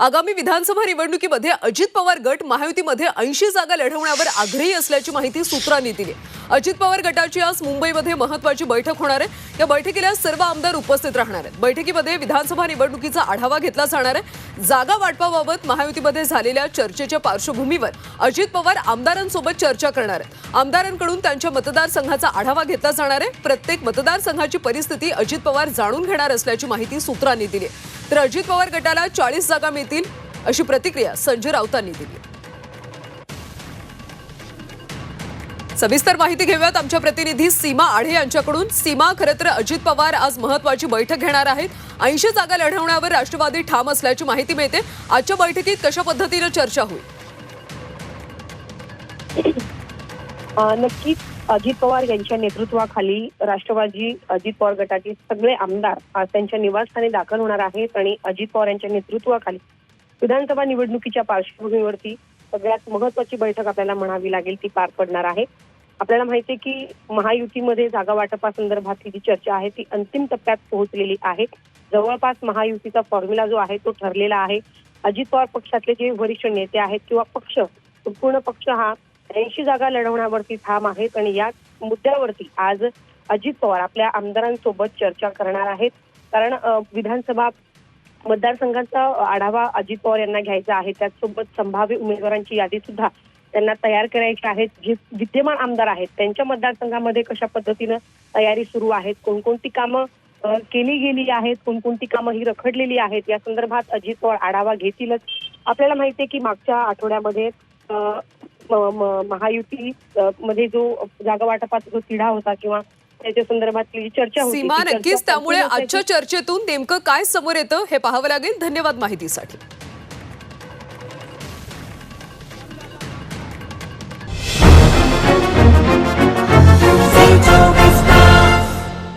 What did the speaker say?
आगामी विधानसभा निवडणुकीमध्ये अजित पवार गट महायुतीमध्ये ऐंशी जागा लढवण्यावर आग्रही असल्याची माहिती सूत्रांनी दिली. अजित पवार गटाची आज मुंबईमध्ये महत्वाची बैठक होणार आहे. या बैठकीला सर्व आमदार उपस्थित राहणार आहेत. बैठकीमध्ये विधानसभा निवडणुकीचा आढावा घेतला जाणार आहे. जागा वाटपाबाबत महायुतीमध्ये झालेल्या चर्चेच्या पार्श्वभूमीवर अजित पवार आमदारांसोबत चर्चा करणार आहेत. आमदारांकडून त्यांच्या मतदारसंघाचा आढावा घेतला जाणार आहे. प्रत्येक मतदारसंघाची परिस्थिती अजित पवार जाणून घेणार असल्याची माहिती सूत्रांनी दिली तर अजित पवार गटाला चाळीस जागा मिळतील अशी प्रतिक्रिया संजय राऊतांनी दिली सविस्तर माहिती घेऊयात. आमच्या प्रतिनिधी सीमा आढे यांच्याकडून. सीमा खरं तर अजित पवार आज महत्वाची बैठक घेणार आहेत. ऐंशी जागा लढवण्यावर राष्ट्रवादी ठाम असल्याची माहिती मिळते. आजच्या बैठकीत कशा पद्धतीनं चर्चा होईल? नक्कीच अजित पवार यांच्या नेतृत्वाखाली राष्ट्रवादी अजित पवार गटाचे सगळे आमदार आज त्यांच्या निवासस्थानी दाखल होणार आहेत आणि अजित पवार यांच्या नेतृत्वाखाली विधानसभा निवडणुकीच्या पार्श्वभूमीवरती सगळ्यात महत्वाची बैठक आपल्याला म्हणावी लागेल ती पार पडणार आहे. आपल्याला माहिती आहे की महायुतीमध्ये जागा वाटपासंदर्भातली जी चर्चा आहे ती अंतिम टप्प्यात पोहोचलेली आहे. जवळपास महायुतीचा फॉर्म्युला जो आहे तो ठरलेला आहे. अजित पवार पक्षातले जे वरिष्ठ नेते आहेत किंवा पक्ष संपूर्ण पक्ष हा ऐंशी जागा लढवण्यावरती ठाम आहेत आणि या मुद्द्यावरती आज अजित पवार आपल्या आमदारांसोबत चर्चा करणार आहेत. कारण विधानसभा मतदारसंघाचा आढावा अजित पवार यांना घ्यायचा आहे. त्याचसोबत संभाव्य उमेदवारांची यादी सुद्धा त्यांना तयार करायची आहे. जे विद्यमान आमदार आहेत त्यांच्या मतदारसंघामध्ये कशा पद्धतीनं तयारी सुरू आहेत? कोणकोणती कामं केली गेली आहेत? कोणकोणती कामं ही रखडलेली आहेत? या संदर्भात अजित पवार आढावा घेतीलच. आपल्याला माहिती आहे की मागच्या आठवड्यामध्ये महायुती मध्ये जो जागा वाटपाचा जो तिढा होता किंवा त्याच्या संदर्भातली चर्चा होती सीमा नक्कीच त्यामुळे आजच्या चर्चेतून नेमकं काय समोर येतं हे पाहावं लागेल. धन्यवाद माहितीसाठी.